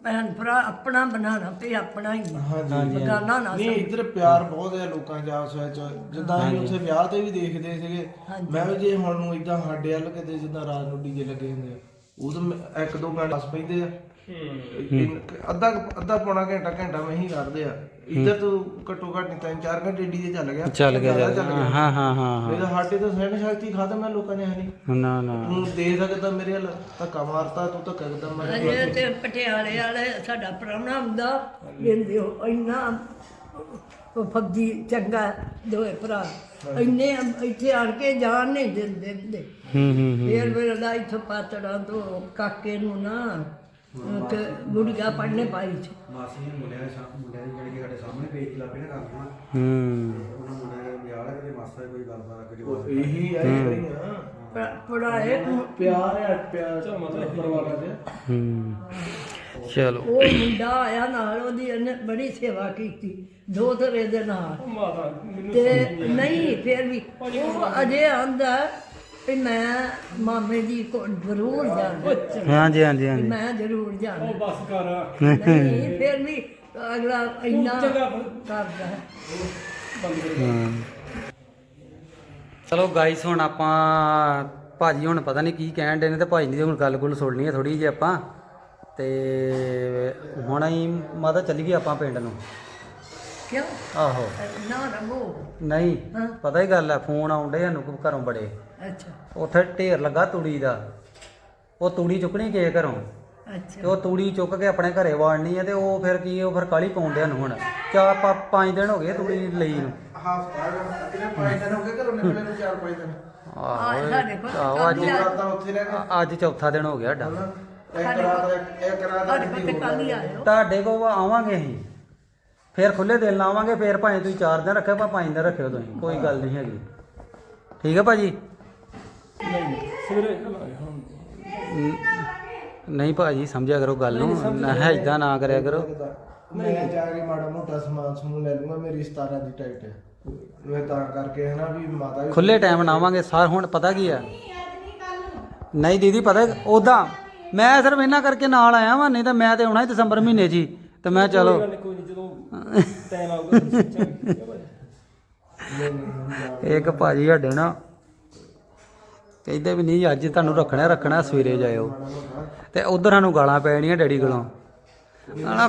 ਭੈਣ ਭਰਾ ਆਪਣਾ ਬਣਾਣਾ ਤੇ ਆਪਣਾ ਹੀ। ਹਾਂਜੀ। ਬਗਾਨਾ ਨਾ ਨਹੀਂ ਇੱਧਰ ਪਿਆਰ ਬਹੁਤ ਹੈ ਲੋਕਾਂ ਚ ਆਪਸ ਵਿੱਚ। ਜਿੱਦਾਂ ਅਸੀਂ ਉੱਥੇ ਵਿਆਹ ਤੇ ਵੀ ਦੇਖਦੇ ਸੀਗੇ ਮੈਂ ਵੀ ਜੇ ਹੁਣ ਨੂੰ ਇਦਾਂ ਸਾਡੇ ਵੱਲ ਕਿਤੇ ਜਿੱਦਾਂ ਰਾਤ ਨੂੰ ਡੀਜੇ ਲੱਗੇ ਹੁੰਦੇ ਆ ਉਦੋਂ ਮੈਂ- ਇੱਕ ਦੋ ਗਾਣੇ ਬਸ ਪੈਂਦੇ ਆ। ਅੱਧਾ ਅੱਧਾ ਪੌਣਾ ਘੰਟਾ ਘੰਟਾ ਮੈਂ ਹੀ ਕੱਢਦੇ ਆ। ਇੱਧਰ ਤੋਂ ਘੱਟੋ ਘੱਟ ਨਹੀਂ ਤਿੰਨ ਚਾਰ ਘੰਟੇ ਡੀਜੇ ਚੱਲ ਗਿਆ। ਚੱਲ ਗਿਆ ਜ਼ਿਆਦਾ ਚੱਲ ਗਿਆ। ਹਾਂ ਹਾਂ ਹਾਂ ਤਾਂ ਸਾਡੇ ਤਾਂ ਸਹਿਣ ਸ਼ਕਤੀ ਖਤਮ ਹੈ ਲੋਕਾਂ ਨੇ ਹੈ ਨਹੀਂ। ਹਾਂ ਨਾ ਨਾ। ਤੂੰ ਦੇ ਸਕਦਾ ਮੇਰੇ ਵੱਲ ਧੱਕਾ ਮਾਰਤਾ ਤੂੰ ਧੱਕਾ ਮਾਰਿਆ ਅਜੇ ਤੇ ਪਟਿਆਲੇ ਵਾਲੇ ਸਾਡਾ ਪ੍ਰਾਹੁਣਾ ਹੁੰਦਾ ਕਹਿੰਦੇ ਉਹ ਇੰਨਾ ਉਹ ਫੱਜੀ ਚੰਗਾ ਦੋਏ ਭਰਾ। ਇੰਨੇ ਇੱਥੇ ਆਣ ਕੇ ਜਾਣ ਨਹੀਂ ਦਿੰਦੇ ਹੁੰਦੇ। ਹੂੰ ਹੂੰ ਹੂੰ। ਫੇਰ ਮੇਰਾ ਦਾ ਇੱਥੋਂ ਪਾਤੜਾ ਤੋਂ ਕਾਕੇ ਨੂੰ ਨਾ ਤੇ ਗੁੜੀਆ ਪੜਨੇ ਪਾਈ ਸੀ। ਮਾਸੀ ਨੇ ਮੁੰਡਿਆਂ ਦੇ ਸਾਹਮਣੇ ਮੁੰਡਿਆਂ ਦੀ ਜਿਹੜੀ ਕਿ ਸਾਡੇ ਸਾਹਮਣੇ ਪੇਜ ਲਾ ਕੇ ਨਾ ਕਰਨਾ ਹੂੰ। ਉਹਨਾਂ ਮੁੰਡਿਆਂ ਦੇ ਵਿਆਹ ਵਾਲੇ ਕਦੇ ਮਾਸਾ ਕੋਈ ਗੱਲਬਾਤ ਕਦੇ ਉਹ ਇਹੀ ਹੈ। ਇਹੀ ਆ। ਪ- ਪੜ੍ਹਾਏ ਨੂੰ ਪਿਆਰ ਹੈ ਪਿਆਰ ਮਤਲਬ ਪਰਿਵਾਰਾਂ ਦੇ। ਹੂੰ। ਚਲੋ। ਉਹ ਮੁੰਡਾ ਆਇਆ ਨਾਲ ਉਹਦੀ ਇਹਨੇ ਬੜੀ ਸੇਵਾ ਕੀਤੀ ਦੋ ਧਰੇ ਦੇ ਨਾਲ। ਤੇ ਨਹੀਂ ਫਿਰ ਵੀ ਉਹ ਅਜੇ ਆਂਦਾ ਵੀ ਮੈਂ ਮਾਮੇ ਦੀ ਕੋ ਜ਼ਰੂਰ ਜਾਣਾ। ਹਾਂਜੀ ਹਾਂਜੀ ਹਾਂਜੀ ਮੈਂ ਜ਼ਰੂਰ ਜਾਣਾ। ਉਹ ਬਸ ਕਰ। ਨਹੀਂ ਫਿਰ ਵੀ ਅਗਲਾ ਇੰਨਾ ਕਰਦਾ ਹੈ। ਹਾਂ। ਚਲੋ ਗਾਈਸ ਹੁਣ ਆਪਾਂ ਭਾਜੀ ਹੁਣ ਪਤਾ ਨਹੀਂ ਕੀ ਕਹਿਣ ਦੇ ਨੇ ਤੇ ਭਾਜੀ ਦੀ ਹੁਣ ਗੱਲ ਗੁੱਲ ਸੁਣਨੀ ਹੈ ਥੋੜੀ ਜਿਹੀ ਆਪਾਂ। ਤੇ ਹੁਣ ਅਸੀਂ ਮਾਤਾ ਚੱਲੀ ਗਈ ਆਪਾਂ ਪਿੰਡ ਨੂੰ। ਕਿਉਂ? ਆਹੋ। ਨਾ ਰੰਗੋ। ਨਹੀਂ ਹਾਂ। ਪਤਾ ਹੀ ਗੱਲ ਹੈ ਫੋਨ ਆਉਂਦੇ ਸਾਨੂੰ ਘਰੋਂ ਬੜੇ। ਅੱਛਾ। ਉੱਥੇ ਢੇਰ ਲੱਗਾ ਤੂੜੀ ਦਾ। ਉਹ ਤੂੜੀ ਚੁੱਕਣੀ ਕਿਸੇ ਘਰੋਂ। ਤੇ ਅੱਛਾ ਉਹ ਤੂੜੀ ਚੁੱਕ ਕੇ ਆਪਣੇ ਘਰੇ ਵਾੜਨੀ ਹੈ ਤੇ ਉਹ ਫਿਰ ਕੀ ਉਹ ਫਿਰ ਕਾਲੀ ਪਾਉਂਦੇ ਹਨ ਹੁਣ। ਚਾਰ ਪਾ- ਪੰਜ ਦਿਨ ਹੋ ਗਏ ਤੂੜੀ ਲਈ ਨੂੰ। ਹਫਤਾ ਕਿਨੇ ਪੰਜ ਦਿਨ ਹੋ ਗਏ ਘਰੋਂ ਨਿਕਲੇ ਨੂੰ ਚਾਰ ਪੰਜ ਦਿਨ ਆਹੋ ਸਾਡੇ ਕੋਲ ਆਹੋ ਅੱਜ ਰਾਤਾਂ ਉੱਥੇ ਰਹਿ ਗਏ ਅੱਜ ਚੌਥਾ ਦਿਨ ਹੋ ਗਿਆ ਸਾਡਾ। ਹਨਾ? ਇੱਕ ਰਾਤ ਇੱਕ- ਇੱਕ ਰਾਤ ਤੁਹਾਡੇ ਕੋਲ ਤੇ ਹੋ ਕੱਲ ਹੀ ਗਈ। ਆਇਓ ਤੁਹਾਡੇ ਕੋਲ ਆਵਾਂਗੇ ਅਸੀਂ। ਫਿਰ ਖੁੱਲੇ ਦਿਲ ਨਾਲ ਆਵਾਂਗੇ ਫਿਰ ਭਾਵੇਂ ਤੁਸੀਂ ਚਾਰ ਦਿਨ ਰੱਖਿਓ ਭਾਵੇਂ ਪੰਜ ਦਿਨ ਰੱਖਿਓ ਤੁਸੀਂ। ਕੋਈ ਗੱਲ ਨਹੀਂ ਹੈਗੀ। ਠੀਕ ਹੈ ਭਾਜੀ? ਨ- ਨਹੀਂ ਭਾਜੀ ਸਮਝਿਆ ਕਰੋ ਗੱਲ ਨੂੰ। ਨਾ ਹੈ ਇਦਾਂ ਨਾ ਕਰਿਆ ਕਰੋ। ਮੈਂ ਜਾ ਕੇ ਮਾੜਾ ਮੋਟਾ ਸਮਾਨ ਸਮੂਹ ਲੈ ਲੂੰਗਾ ਮੇਰੀ 17 ਦੀ ਟਿਕਟ ਹੈ। ਮੈਂ ਤਾਂ ਕਰਕੇ ਹਨਾ ਵੀ ਮਾਤਾ ਵੀ ਖੁੱਲੇ ਟਾਈਮ ਨਾਲ ਆਵਾਂਗੇ ਸਾਰ ਹੁਣ ਪਤਾ ਕੀ ਆ? ਨਹੀਂ ਦੀਦੀ ਪਤਾ ਉਦਾਂ ਮੈਂ ਸਿਰਫ ਇਹਨਾਂ ਕਰਕੇ ਨਾਲ ਆਇਆ ਵਾਂ ਨਹੀਂ ਤਾਂ ਮੈਂ ਤੇ ਆਉਣਾ ਹੀ ਦਸੰਬਰ ਮਹੀਨੇ 'ਚ ਹੀ। ਤੇ ਮੈਂ ਚਲੋ। ਇੱਕ ਭਾਜੀ ਸਾਡੇ ਨਾ ਕਹਿੰਦੇ ਵੀ ਨਹੀਂ, ਅੱਜ ਤੁਹਾਨੂੰ ਰੱਖਣਾ ਰੱਖਣਾ, ਸਵੇਰੇ ਜਾਇਓ। ਤੇ ਉਧਰ ਸਾਨੂੰ ਗਾਲਾਂ ਪੈਣੀਆਂ ਡੈਡੀ ਕੋਲੋਂ। ਨਾ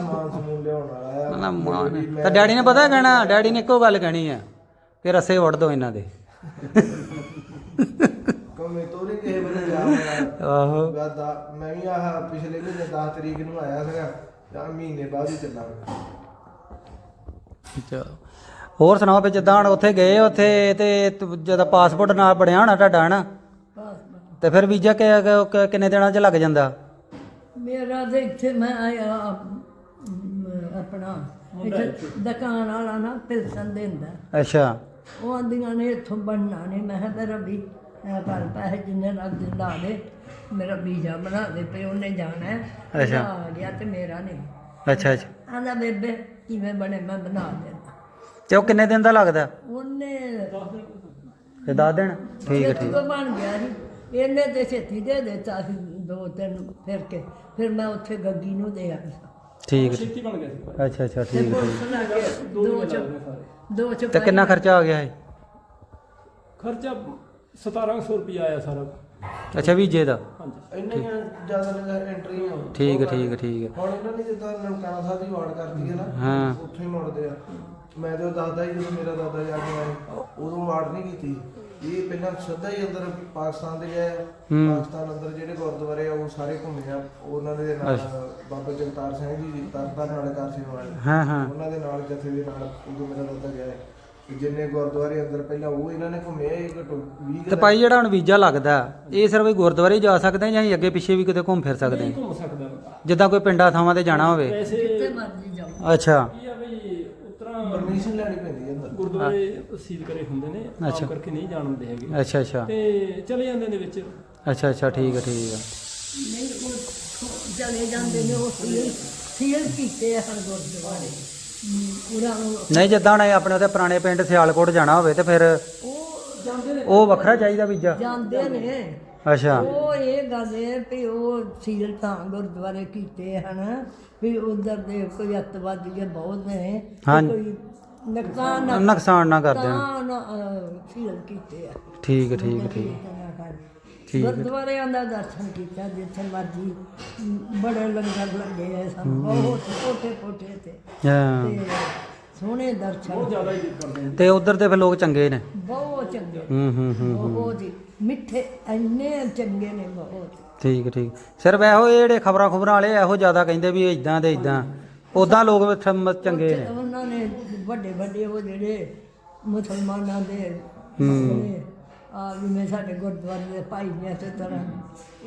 ਨਾ ਮਾਂ ਨੇ ਤਾਂ ਡੈਡੀ ਨੇ ਪਤਾ ਕਹਿਣਾ? ਡੈਡੀ ਨੇ ਇੱਕੋ ਗੱਲ ਕਹਿਣੀ ਆ ਕਿ ਰਸੇ ਵੜ ਦੋ ਇਹਨਾਂ ਦੇ। ਕਮੇ ਤੋਂ ਨਹੀਂ ਕਿਸੇ ਵੇਲੇ ਜਾ ਆਹੋ। ਮੈਂ ਵੀ ਆਹ ਪਿਛਲੇ ਮਹੀਨੇ 10 ਤਰੀਕ ਨੂੰ ਆਇਆ ਸੀਗਾ ਜਾਂ ਮਹੀਨੇ ਬਾਅਦ ਹੀ ਚੱਲਾਂਗਾ ਚਲੋ ਹੋਰ ਸੁਣਾਓ ਵੀ ਜਿੱਦਾਂ ਹੁਣ ਉੱਥੇ ਗਏ ਉੱਥੇ ਤੇ ਤ- ਜਦੋਂ ਪਾਸਪੋਰਟ ਨਾਲ ਬਣਿਆ ਹੋਣਾ ਤੁਹਾਡਾ, ਹਨਾ? ਤੇ ਫਿਰ ਵੀਜ਼ਾ ਕਿ- ਕਿ- ਕਿੰਨੇ ਦਿਨਾਂ 'ਚ ਲੱਗ ਜਾਂਦਾ? ਮੇਰਾ ਤੇ ਇੱਥੇ ਮੈਂ ਆਇਆ ਅਮ, ਆਪਣਾ ਇੱਥੇ ਦੁਕਾਨ ਵਾਲਾ ਨਾ ਪੈਸਨ ਦਿੰਦਾ ਅੱਛਾ। ਉਹ ਆਂਦੀਆਂ ਨੇ ਇੱਥੋਂ ਬਣਨਾ ਨਹੀਂ ਮੈਂ ਕਿਹਾ ਮੇਰਾ ਵੀ ਇਹ ਕਰ ਪੈਸੇ ਜਿੰਨੇ ਲੱਗਦੇ ਲਾ ਦੇ ਮੇਰਾ ਵੀਜ਼ਾ ਬਣਾ ਦੇ ਪਈ ਉਹਨੇ ਜਾਣਾ ਹੈ। ਅੱਛਾ। ਆ ਗਿਆ ਤੇ ਮੇਰਾ ਨਹੀਂ ਅੱਛਾ ਅੱਛਾ। ਆਂਦਾ ਬੇਬੇ ਕਿਵੇਂ ਬਣੇ? ਮੈਂ ਬਣਾ ਦੇਣਾ ਤੇ ਉਹ ਕਿੰਨੇ ਦਿਨ ਦਾ ਲੱਗਦਾ? ਉਹਨੇ ਤੇ ਦੱਸ ਦੇਣ ਠੀਕ ਹੈ ਠੀਕ ਤੋਂ ਬਣ ਗਿਆ ਜੀ। ਇਹਨੇ ਤੇ ਛੇਤੀ ਦੇ ਦਿੱਤਾ ਸੀ ਦੋ ਤਿੰਨ ਫਿਰ ਕੇ ਫਿਰ ਮੈਂ ਉੱਥੇ ਗੱਗੀ ਨੂੰ ਦੇ ਆਈ ਠੀਕ ਹੈ, ਠੀਕ ਅੱਛਾ ਅੱਛਾ ਤੇ ਠੀਕ ਹੈ, ਪੁਲਿਸ ਦੋ ਚ ਦੋ ਚ ਤੇ ਕਿੰਨਾ ਖਰਚਾ ਆ ਗਿਆ ਹੈ ਖਰਚਾ 1700 ਰੁਪਇਆ ਆਇਆ ਸਾਰਾ। ਅੱਛਾ ਵੀਜ਼ੇ ਦਾ? ਹਾਂਜੀ। ਇੰਨੇ ਜ਼ਿਆਦਾ ਨੇ ਐਂਟਰੀ ਹੋ ਠੀਕ ਹੈ ਠੀਕ ਹੈ ਠੀਕ ਹੈ। ਹੁਣ ਇਹਨਾਂ ਨੇ ਜਿੱਦਾਂ ਨਨਕਾਣਾ ਸਾਹਿਬ ਦੀ ਵਾਰਡ ਕਰਦੀ ਹੈ ਨਾ ਹਾਂ। ਉੱਥੇ ਹੀ ਮੁੜਦੇ ਆ। ਮੈਂ ਤੇ ਉਹ ਦੱਸਦਾ ਹੀ ਜਦੋਂ ਮੇਰਾ ਦਾਦਾ ਜਾ ਕੇ ਆਇਆ ਉਦੋਂ ਵਾਰਡ ਨਹੀਂ ਕੀਤੀ। ਇਹ ਪਹਿਲਾਂ ਸਿੱਧਾ ਹੀ ਅੰਦਰ ਪਾਕਿਸਤਾਨ ਦੇ ਹੂੰ। ਪਾਕਿਸਤਾਨ ਅੰਦਰ ਜਿਹੜੇ ਗੁਰਦੁਆਰੇ ਆ ਉਹ ਸਾਰੇ ਘੁੰਮੇ ਆ। ਉਹਨਾਂ ਦੇ ਨਾਲ ਬਾਬਾ ਜਗਤਾਰ ਸਿੰਘ ਜੀ ਜੀ ਤਰਤਾਰ ਨਾਲ ਕਰ ਸੀ ਹਾਂ ਉਹਨਾਂ ਦੇ ਨਾਲ ਜਥੇ ਦੇ ਨਾਲ ਉਦੋਂ ਮੇਰਾ ਦਾਦਾ ਗਿਆ। ਜਿੰਨੇ ਗੁਰਦੁਆਰੇ ਅੰਦਰ ਪਹਿਲਾਂ ਉਹ ਇਹਨਾਂ ਨੇ ਘੁੰਮੇ ਇਹ ਘਟੋ 20 ਤੇ ਭਾਈ ਜਿਹੜਾ ਹੁਣ ਵੀਜ਼ਾ ਲੱਗਦਾ ਇਹ ਸਿਰਫ ਗੁਰਦੁਆਰੇ ਜਾ ਸਕਦੇ ਜਾਂ ਅੱਗੇ ਪਿੱਛੇ ਵੀ ਕਿਤੇ ਘੁੰਮ ਫਿਰ ਸਕਦੇ ਜਿੱਦਾਂ ਕੋਈ ਪਿੰਡਾਂ ਥਾਵਾਂ ਤੇ ਜਾਣਾ ਹੋਵੇ। ਅੱਛਾ। ਪਰਮਿਸ਼ਨ ਲੈਣੀ ਪੈਂਦੀ ਹੈ ਅੰਦਰ। ਗੁਰਦੁਆਰੇ ਸੀਲ ਕਰੇ ਹੁੰਦੇ ਨੇ ਆਮ ਅੱਛਾ। ਕਰਕੇ ਨਹੀਂ ਜਾਣ ਦਿੰਦੇ ਹੈਗੇ। ਅੱਛਾ ਅੱਛਾ। ਤੇ ਚਲੇ ਜਾਂਦੇ ਨੇ ਵਿੱਚ। ਅੱਛਾ ਅੱਛਾ ਠੀਕ ਹੈ ਠੀਕ ਹੈ। ਨਹੀਂ ਉਹ ਚਲੇ ਜਾਂਦੇ ਨੇ ਉਹ ਸੀਲ ਸੀਲ ਕੀਤੇ ਆ ਹਰ ਗੁਰਦੁਆਰੇ। ਹਮ, ਉਹਨਾਂ ਨੂੰ ਨਹੀਂ ਜਿੱਦਾਂ ਹੁਣ ਇਹ ਆਪਣੇ ਉਹਦੇ ਪੁਰਾਣੇ ਪਿੰਡ ਸਿਆਲਕੋਟ ਜਾਣਾ ਹੋਵੇ ਤੇ ਫਿਰ ਉਹ ਜਾਂਦੇ ਨੇ ਉਹ ਵੱਖਰਾ ਚਾਹੀਦਾ ਵੀਜ਼ਾ ਜਾਂਦੇ ਨੇ। ਅੱਛਾ। ਉਹ ਇਹ ਗੱਲ ਹੈ ਵੀ ਉਹ ਸੀਲ ਤਾਂ ਗੁਰਦੁਆਰੇ ਕੀਤੇ ਹਨ ਵੀ ਉਧਰ ਦੇ ਕੋਈ ਅੱਤਵਾਦੀ ਬਹੁਤ ਨੇ ਤੇ। ਕੋਈ ਨੁਕਸਾਨ ਨਾ ਨੁਕਸਾਨ ਨਾ ਕਰਦੇ ਹਨ। ਤਾਂ ਨਾ, ਅਹ, ਸੀਲ ਕੀਤੇ ਆ। ਠੀਕ ਹੈ ਠੀਕ ਹੈ ਠੀਕ। ਹੈ। ਠੀਕ ਹੈ। ਗੁਰਦੁਆਰਿਆਂ ਦਾ ਦਰਸ਼ਨ ਕੀਤਾ ਜਿੱਥੇ ਮਰਜ਼ੀ ਬੜੇ ਲੰਗਰ ਲੱਗੇ ਐ ਸਨ ਬਹੁਤ ਛੋਟੇ ਛੋਟੇ ਤੇ। ਹਾਂ। ਤੇ ਸੋਹਣੇ ਦਰਸ਼ਨ। ਜ਼ਿਆਦਾ ਹੀ ਕਰਦੇ ਨੇ ਤੇ ਉਧਰ ਤੇ ਫਿਰ ਲੋਕ ਚੰਗੇ ਨੇ। ਬਹੁਤ ਚੰਗੇ। ਹੂੰ ਹੂੰ ਹੂੰ। ਬਹੁਤ ਹੀ। ਮਿੱਠੇ ਇੰਨੇ ਚੰਗੇ ਨੇ ਬਹੁਤ। ਠੀਕ ਠੀਕ। ਸਿਰਫ ਇਹੋ ਇਹ ਜਿਹੜੇ ਖਬਰਾਂ ਖਬਰਾਂ ਵਾਲੇ ਇਹੋ ਜ਼ਿਆਦਾ ਕਹਿੰਦੇ ਵੀ ਇਦਾਂ ਤੇ ਇਦਾਂ ਉਦਾਂ ਲੋਕ ਵਿੱਚ ਮ- ਚੰਗੇ ਨੇ। ਉਹਨਾਂ ਨੇ ਵੱਡੇ ਵੱਡੇ ਉਹ ਜਿਹੜੇ ਮੁਸਲਮਾਨਾਂ ਦੇ ਹੂੰ। ਆ ਜਿਵੇਂ ਸਾਡੇ ਗੁਰਦੁਆਰੇ ਦੇ ਭਾਈ ਨੇ ਇਸੇ ਤਰ੍ਹਾਂ।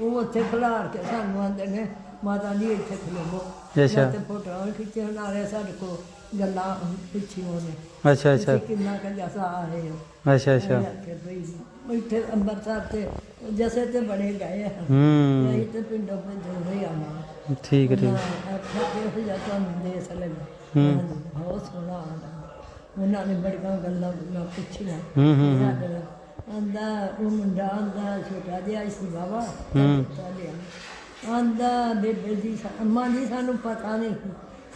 ਉਹ ਉੱਥੇ ਖਿਲਾਰ ਕੇ ਸਾਨੂੰ ਆਂਦੇ ਨੇ ਮਾਤਾ ਜੀ ਇੱਥੇ ਖਲੋਵੋ। ਅੱਛਾ। ਤੇ ਫੋਟੋਆਂ ਖਿੱਚੇ ਨਾਲੇ ਸਾਡੇ ਕੋ ਗੱਲਾਂ ਪਿੱਛੋਂ ਨੇ ਅੱਛਾ ਅੱਛਾ। ਤੁਸੀਂ ਕਿੰਨਾ ਕੁ ਜਸਾ ਆ ਰਹੇ ਹੋ। ਅੱਛਾ ਅੱਛਾ। ਅਸੀਂ ਆਖਿਆ ਭਈ ਇੱਥੇ ਅੰਮ੍ਰਿਤਸਰ ਤੇ ਜਸੇ ਤੇ ਬੜੇ ਗਏ ਆ। ਹੂੰ। ਅਸੀਂ ਤੇ ਪਿੰਡੋਂ ਪਿੰਡੋਂ ਹੀ ਆਵਾਂ। ਠੀਕ ਠੀਕ। ਅੱਖਾਂ ਤੇ ਤੁਹਾਨੂੰ ਦੇਸ ਲੱਗਾ ਹੂੰ। ਬਹੁਤ ਸੋਹਣਾ ਆਂਦਾ। ਉਹਨਾਂ ਨੇ ਬੜੀਆਂ ਗੱਲਾਂ ਮੈਂ ਪੁੱਛੀਆਂ। ਹੂੰ ਹੂੰ। ਆਂਦਾ ਉਹ ਮੁੰਡਾ ਆਂਦਾ ਛੋਟਾ ਜਿਹਾ ਸੀ ਬਾਬਾ ਹੂੰ। ਆਂਦਾ ਬੇਬੇ ਜੀ ਸਾ- ਅੰਮਾ ਜੀ ਸਾਨੂੰ ਪਤਾ ਨਹੀਂ।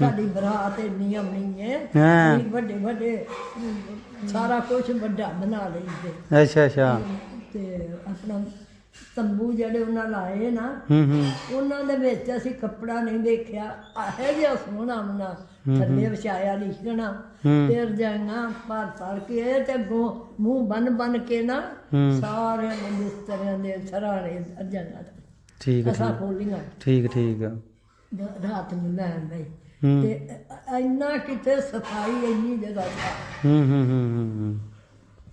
ਸਾਡੀ ਬਰਾਤ ਇੰਨੀ ਆਉਣੀ ਹੈ। ਹਾਂ। ਵੱਡੇ ਵੱਡੇ ਅਮ, ਸਾਰਾ ਕੁਝ ਵੱਡਾ ਬਣਾ ਲਈਦੇ। ਅੱਛਾ ਅੱਛਾ। ਤੇ ਆਪਣਾ ਤੰਬੂ ਜਿਹੜੇ ਉਹਨਾਂ ਲਾਏ ਨਾ ਹੂੰ ਹੂੰ। ਉਹਨਾਂ ਦੇ ਵਿੱਚ ਅਸੀਂ ਕੱਪੜਾ ਨਹੀਂ ਦੇਖਿਆ। ਆਹੇ ਜਿਹਾ ਸੋਹਣਾ ਮਨਾ ਥੱਲੇ ਵਿਛਾਇਆ ਲਿਖਣਾ ਹੂੰ। ਤੇ ਰਜਾਈਆਂ ਭਰ ਭਰ ਕੇ ਤੇ ਮੂੰਹ ਬੰਨ ਬੰਨ ਕੇ ਨਾ ਹੂੰ। ਸਾਰਿਆਂ ਦੇ ਬਿਸਤਰਿਆਂ ਦੇ ਸਰਾਣੇ ਰਜਾਈਆਂ ਦਾ ਠੀਕ ਖੋਲੀਆਂ। ਠੀਕ ਠੀਕ। ਜ- ਰਾਤ ਨੂੰ ਲੈਣ ਹੂੰ ਤੇ ਇੰਨਾ ਕਿਤੇ ਸਫ਼ਾਈ ਇੰਨੀ ਜਗ੍ਹਾ ਹੂੰ ਹੂੰ ਹੂੰ ਹੂੰ, ਹੂੰ।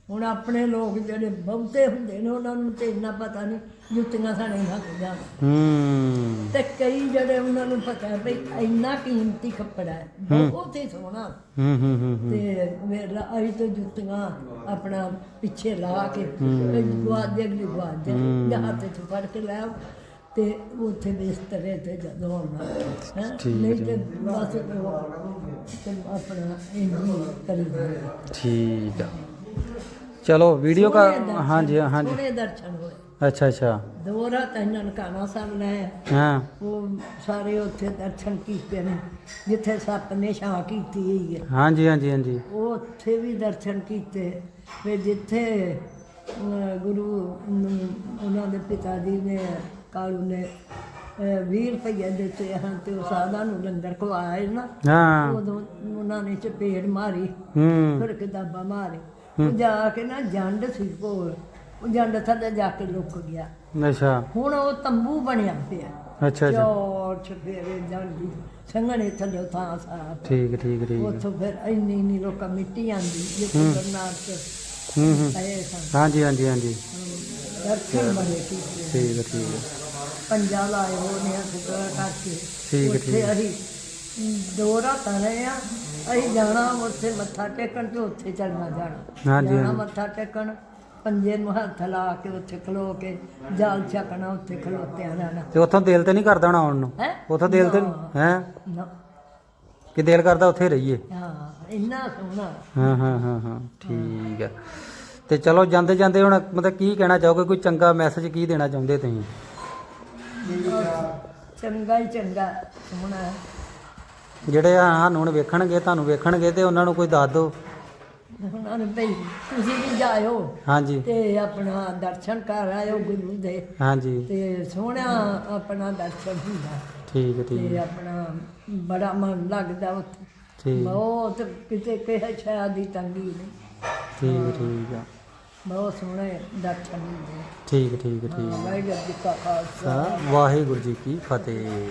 ਹੁਣ ਆਪਣੇ ਲੋਕ ਜਿਹੜੇ ਬਹੁਤੇ ਹੁੰਦੇ ਨੇ ਉਹਨਾਂ ਨੂੰ ਤੇ ਇੰਨਾ ਪਤਾ ਨਹੀਂ ਜੁੱਤੀਆਂ ਸਾਡੇ ਹੱਥ ਜਾਣ ਹੂੰ। ਤੇ ਕਈ ਜਿਹੜੇ ਉਹਨਾਂ ਨੂੰ ਪਤਾ ਹੈ ਵੀ ਇੰਨਾ ਕੀਮਤੀ ਕੱਪੜਾ ਹੈ ਬਹੁਤ ਹੀ ਸੋਹਣਾ। ਹੂੰ ਹੂੰ ਹੂੰ ਹੂੰ। ਤੇ ਮੇਰਾ ਅਈ ਤੋਂ ਜੁੱਤੀਆਂ ਆਪਣਾ ਪਿੱਛੇ ਲਾ ਕੇ ਤੇ ਗਵਾਦੇ ਅਗਲੀ ਗਵਾਦੇ ਜਾਂ ਹੱਥ ਚ ਫੜ ਕੇ ਲੈ ਆਓ। ਤੇ ਉੱਥੇ ਬਿਸਤਰੇ ਤੇ ਜਦੋਂ ਆਉਣਾ ਹੈ? ਨਹੀਂ ਤੇ ਬਸ ਉਹ ਤੇ ਆਪਣਾ ਇੰਜੀ ਕਰੀ ਜਾਣਾ ਠੀਕ ਆ। ਚਲੋ ਵੀਡੀਓ ਕਾ ਹਾਂਜੀ ਹਾਂਜੀ। ਸੋਹਣੇ ਦਰਸ਼ਨ ਹੋਏ। ਅੱਛਾ ਅੱਛਾ। ਦੋ ਰਾਤ ਇਹਨਾਂ ਨਨਕਾਣਾ ਸਾਹਿਬ ਲੈ ਹਾਂ। ਉਹ ਸਾਰੇ ਉੱਥੇ ਦਰਸ਼ਨ ਕੀਤੇ ਨੇ ਜਿੱਥੇ ਸੱਪ ਨੇ ਛਾਂ ਕੀਤੀ ਹੋਈ ਹੈ। ਹਾਂਜੀ ਹਾਂਜੀ ਹਾਂਜੀ। ਉਹ ਉੱਥੇ ਵੀ ਦਰਸ਼ਨ ਕੀਤੇ। ਫਿਰ ਜਿੱਥੇ ਗੁਰੂ ਨੂੰ ਉਹਨਾਂ ਦੇ ਪਿਤਾ ਜੀ ਨੇ ਕਾਲੂ ਨੇ 20 ਰੁਪਏ ਦਿੱਤੇ ਹਨ ਤੇ ਉਹ ਸਾਦਾ ਨੂੰ ਲੰਗਰ ਖਵਾਏ ਨਾ। ਹਾਂ। ਉਦੋਂ ਉਹਨਾਂ ਨੇ ਚਪੇੜ ਮਾਰੀ ਹੂੰ। ਫਿਰ ਕਿਤਾਬਾਂ ਮਾਰੀ। ਉਹ ਜਾ ਕੇ ਨਾ ਜੰਡ ਸੀ ਕੋਲ ਉਹ ਜੰਡ ਥੱਲੇ ਜਾ ਕੇ ਲੁਕ ਗਿਆ। ਅੱਛਾ। ਹੁਣ ਉਹ ਤੰਬੂ ਬਣਿਆ ਪਿਆ। ਅੱਛਾ ਅੱਛਾ। ਚੋਰ ਚਫੇਰੇ ਜਾਂਦੀ ਸੰਘਣੇ ਥੱਲੇ ਥਾਂ ਸਾਫ਼। ਠੀਕ ਠੀਕ ਠੀਕ। ਉੱਥੋਂ ਫਿਰ ਇੰਨੀ ਇੰਨੀ ਲੋਕਾਂ ਮਿੱਟੀ ਆਂਦੀ ਜਿੱਥੇ ਬਰਨਾਰ ਚ ਹੂੰ ਹੂੰ। ਹਾਂਜੀ ਹਾਂਜੀ ਹਾਂਜੀ। ਦਰਸ਼ਨ ਬਣੇ ਕੀਤੇ ਠੀਕ ਹੈ ਠੀਕ ਹੈ ਪੰਜਾਬ ਆਏ ਹੋਣੇ ਆ ਸੁਤਰਾ ਕਰਕੇ। ਠੀਕ ਹੈ, ਉੱਥੇ ਠੀਕ ਹੈ। ਅਸੀਂ ਦੋ ਰਾਤਾਂ ਰਹੇ ਆ। ਅਸੀਂ ਜਾਣਾ ਉੱਥੇ ਮੱਥਾ ਟੇਕਣ ਤੇ ਉੱਥੇ ਚੱਲਣਾ ਜਾਣਾ। ਹਾਂਜੀ, ਜਾਣਾ ਹਾਂਜੀ। ਮੱਥਾ ਟੇਕਣ ਪੰਜੇ ਨੂੰ ਹੱਥ ਲਾ ਕੇ ਉੱਥੇ ਖਲੋ ਕੇ ਜਾਲ ਛਕਣਾ ਉੱਥੇ ਖਲੋਤਿਆਂ ਰਹਿਣਾ। ਤੇ ਉੱਥੋਂ ਦਿਲ ਤੇ ਨਹੀਂ ਕਰਦਾ ਹੁਣ ਆਉਣ ਨੂੰ? ਹੈ? ਉੱਥੋਂ ਦਿਲ ਤੇ ਹੈ? ਨਾ। ਕਿ ਦਿਲ ਕਰਦਾ ਉੱਥੇ ਰਹੀਏ? ਹਾਂ ਇੰਨਾ ਸੋਹਣਾ। ਹਾਂ ਹਾਂ ਹਾਂ ਹਾਂ। ਠੀਕ ਹੈ ਤੇ ਚਲੋ ਜਾਂਦੇ ਜਾਂਦੇ ਹੁਣ ਮਤਲਬ ਕੀ ਕਹਿਣਾ ਚਾਹੋਗੇ? ਕੋਈ ਚੰਗਾ ਮੈਸੇਜ ਕੀ ਦੇਣਾ ਚਾਹੁੰਦੇ ਤੁਸੀਂ? ਚੰਗਾ ਹੀ ਚੰਗਾ। ਸੋਹਣਾ। ਜਿਹੜੇ ਆ ਸਾਨੂੰ ਹੁਣ ਵੇਖਣਗੇ ਤੁਹਾਨੂੰ ਵੇਖਣਗੇ ਤੇ ਉਹਨਾਂ ਨੂੰ ਕੋਈ ਦੱਸ ਦਿਓ। ਉਹਨਾਂ ਨੇ ਭਈ ਤੁਸੀਂ ਵੀ ਜਾਇਓ ਹਾਂਜੀ। ਤੇ ਆਪਣਾ ਦਰਸ਼ਨ ਕਰ ਆਇਓ ਗੁਰੂ ਦੇ। ਹਾਂਜੀ। ਤੇ ਸੋਹਣਾ ਆਪਣਾ ਦਰਸ਼ਨ ਹੁੰਦਾ। ਠੀਕ ਹੈ ਠੀਕ ਤੇ ਹੈ। ਆਪਣਾ ਬੜਾ ਮਨ ਲੱਗਦਾ ਉੱਥੇ। ਠੀਕ। ਬਹੁਤ ਕਿਤੇ ਕਿਸੇ ਸ਼ਾਇਦ ਦੀ ਤੰਗੀ ਨਹੀਂ। ਠੀਕ ਹੈ, ਠੀਕ ਆ ਬਹੁਤ ਸੋਹਣੇ ਦਰਸ਼ਨ ਹੁੰਦੇ ਠੀਕ ਠੀਕ ਠੀਕ ਹੈ। ਵਾਹਿਗੁਰੂ ਜੀ ਕਾ ਖਾਲਸਾ। ਵਾਹਿਗੁਰੂ ਜੀ ਕੀ ਫਤਿਹ।